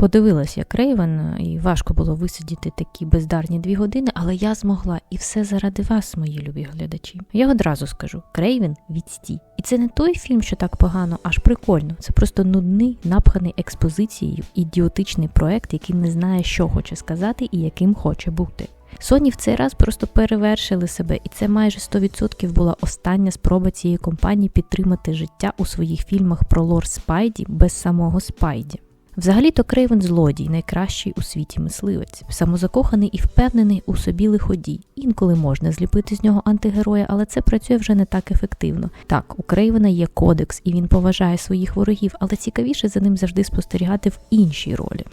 подивилась, як Рейвен, і важко було висидіти такі бездарні дві години, але я змогла, і все заради вас, мої любі глядачі. Я одразу скажу: Крейвен відстій. І це не той фільм, що так погано, аж прикольно. Це просто нудний, напханий експозицією, ідіотичний проект, який не знає, що хоче сказати і яким хоче бути. Соні в цей раз просто перевершили себе, і це майже 100% була остання спроба цієї компанії підтримати життя у своїх фільмах про лор Спайді без самого Спайді. Взагалі-то Крейвен злодій, найкращий у світі мисливець, самозакоханий і впевнений у собі лиходій. Інколи можна зліпити з нього антигероя, але це працює вже не так ефективно. Так, у Крейвена є кодекс, і він поважає своїх ворогів, але цікавіше за ним завжди спостерігати в іншій ролі.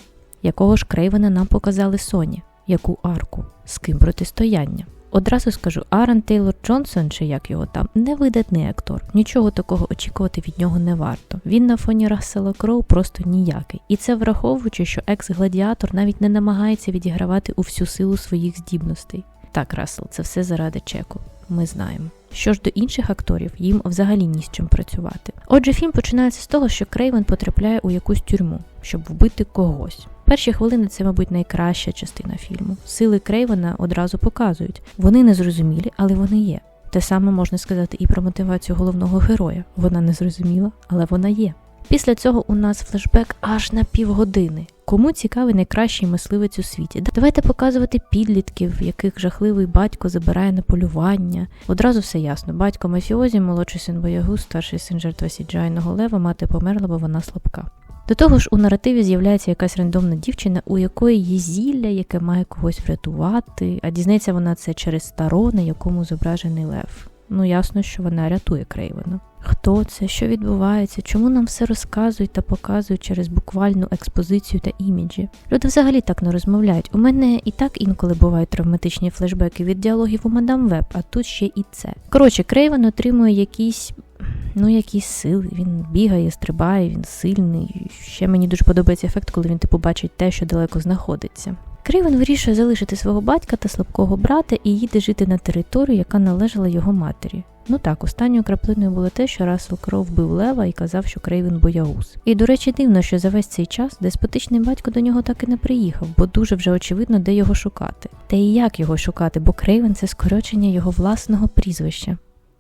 Якого ж Крейвена нам показали Соні? Яку арку? З ким протистояння? Одразу скажу, Аарон Тейлор Джонсон, чи як його там, не видатний актор. Нічого такого очікувати від нього не варто. Він на фоні Рассела Кроу просто ніякий. І це враховуючи, що екс-гладіатор навіть не намагається відігравати у всю силу своїх здібностей. Так, Рассел, це все заради чеку. Ми знаємо. Що ж до інших акторів, їм взагалі ні з чим працювати. Отже, фільм починається з того, що Крейвен потрапляє у якусь тюрму, щоб вбити когось. Перші хвилини це, мабуть, найкраща частина фільму. Сили Крейвена одразу показують. Вони незрозумілі, але вони є. Те саме можна сказати і про мотивацію головного героя. Вона не зрозуміла, але вона є. Після цього у нас флешбек аж на півгодини. Кому цікавий найкращий мисливець у світі? Давайте показувати підлітків, яких жахливий батько забирає на полювання. Одразу все ясно. Батько мафіозі, молодший син боягуз, старший син жертва сіджайного лева, мати померла, бо вона слабка. До того ж, у наративі з'являється якась рандомна дівчина, у якої є зілля, яке має когось врятувати, а дізнається вона це через старо, на якому зображений лев. Ну, ясно, що вона рятує Крейвена. Хто це, що відбувається, чому нам все розказують та показують через буквальну експозицію та іміджі? Люди взагалі так не розмовляють. У мене і так інколи бувають травматичні флешбеки від діалогів у мадам Веб, а тут ще і це. Коротше, Крейвен отримує якісь. Ну, якісь сили, він бігає, стрибає, він сильний. Ще мені дуже подобається ефект, коли він типу бачить те, що далеко знаходиться. Кривен вирішує залишити свого батька та слабкого брата і їде жити на територію, яка належала його матері. Ну так, останньою краплиною було те, що Рассел Кроу вбив Лева і казав, що Крейвен боягуз. І, до речі, дивно, що за весь цей час деспотичний батько до нього так і не приїхав, бо дуже вже очевидно, де його шукати. Та і як його шукати, бо Крейвен це скорочення його власного прізвища.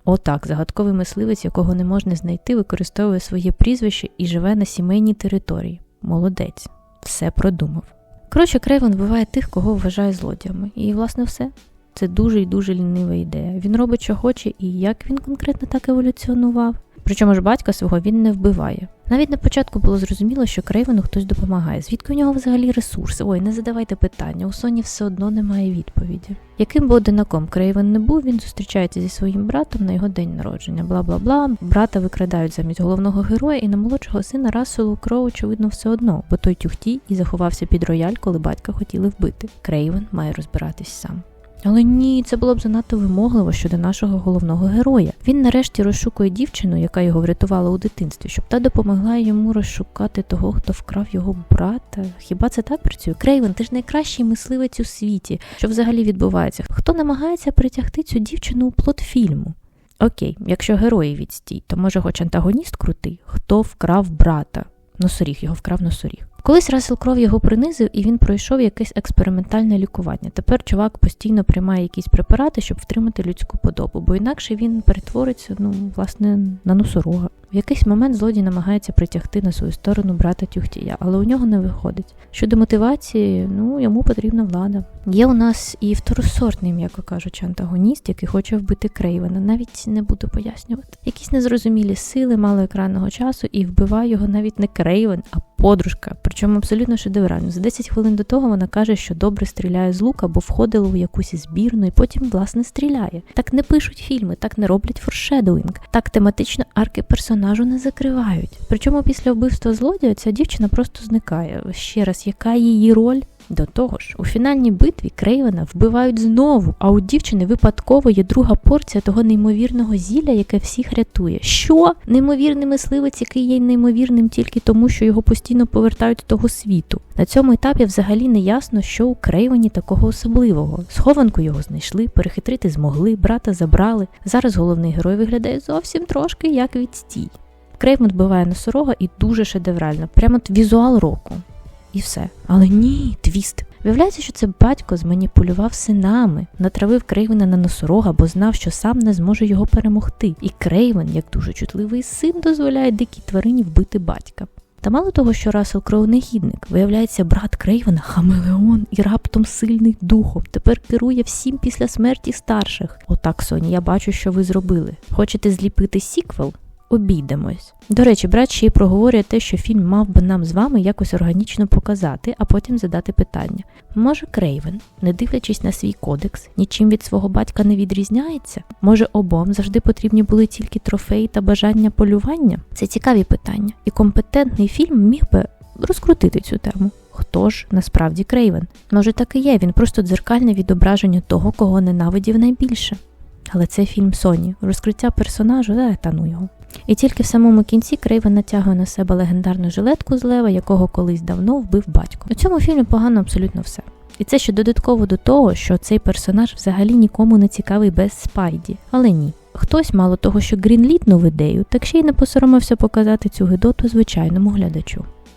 Отак, загадковий мисливець, якого не можна знайти, використовує своє прізвище і живе на сімейній території. Молодець, все продумав. Коротше, Крейвен вбиває тих, кого вважає злодіями. І, власне, все. Це дуже і дуже лінива ідея. Він робить, що хоче, і як він конкретно так еволюціонував. Причому ж батька свого він не вбиває. Навіть на початку було зрозуміло, що Крейвену хтось допомагає. Звідки у нього взагалі ресурси? Ой, не задавайте питання, у Соні все одно немає відповіді. Яким би одинаком Крейвен не був, він зустрічається зі своїм братом на його день народження. Бла бла бла. Брата викрадають замість головного героя, і на молодшого сина Расселу Кроу, очевидно, все одно, бо той тюхтій і заховався під рояль, коли батька хотіли вбити. Крейвен має розбиратись сам. Але ні, це було б занадто вимогливо щодо нашого головного героя. Він нарешті розшукує дівчину, яка його врятувала у дитинстві, щоб та допомогла йому розшукати того, хто вкрав його брата. Хіба це так працює? Крейвен, ти ж найкращий мисливець у світі. Що взагалі відбувається? Хто намагається притягти цю дівчину у плот фільму? Окей, якщо герої відстій, то може хоч антагоніст крутий, хто вкрав брата. Носоріг його вкрав носоріг. Колись Расел Кров його принизив, і він пройшов якесь експериментальне лікування. Тепер чувак постійно приймає якісь препарати, щоб втримати людську подобу, бо інакше він перетвориться, ну, власне, на носорога. В якийсь момент злодій намагається притягти на свою сторону брата Тюхтія, але у нього не виходить. Щодо мотивації, ну йому потрібна влада. Є у нас і второсортний, м'яко кажучи, антагоніст, який хоче вбити Крейвена. Навіть не буду пояснювати. Якісь незрозумілі сили, мало екранного часу, і вбиває його навіть не Крейвен, а подружка. Причому абсолютно шедеврально. За 10 хвилин до того вона каже, що добре стріляє з лука, бо входила у якусь збірну і потім, власне, стріляє. Так не пишуть фільми, так не роблять форшедоуінг, так тематично арки персонажу не закривають. Причому після вбивства злодія ця дівчина просто зникає. Ще раз, яка її роль? До того ж, у фінальній битві Крейвена вбивають знову, а у дівчини випадково є друга порція того неймовірного зілля, яке всіх рятує. Що? Неймовірний мисливець, який є неймовірним тільки тому, що його постійно повертають з того світу. На цьому етапі взагалі не ясно, що у Крейвені такого особливого. Схованку його знайшли, перехитрити змогли, брата забрали. Зараз головний герой виглядає зовсім трошки як відстій. Крейвен вбиває носорога і дуже шедеврально, прямо візуал року. І все. Але ні, твіст. Виявляється, що це батько зманіпулював синами, натравив Крейвена на носорога, бо знав, що сам не зможе його перемогти. І Крейвен, як дуже чутливий син, дозволяє дикій тварині вбити батька. Та мало того, що Рассел Кроу негідник, виявляється, брат Крейвена хамелеон і раптом сильний духом. Тепер керує всім після смерті старших. Отак, Соні, я бачу, що ви зробили. Хочете зліпити сіквел? Обійдемось. До речі, брат ще й проговорює те, що фільм мав би нам з вами якось органічно показати, а потім задати питання. Може, Крейвен, не дивлячись на свій кодекс, нічим від свого батька не відрізняється? Може, обом завжди потрібні були тільки трофеї та бажання полювання? Це цікаві питання, і компетентний фільм міг би розкрутити цю тему. Хто ж насправді Крейвен? Може, так і є, він просто дзеркальне відображення того, кого ненавидів найбільше. Але це фільм Соні, розкриття персонажу, е, та ну його. І тільки в самому кінці Крейвен натягує на себе легендарну жилетку з лева, якого колись давно вбив батько. У цьому фільмі погано абсолютно все. І це ще додатково до того, що цей персонаж взагалі нікому не цікавий без Спайді. Але ні. Хтось, мало того, що грінлітнув ідею, так ще й не посоромився показати цю гидоту звичайному глядачу.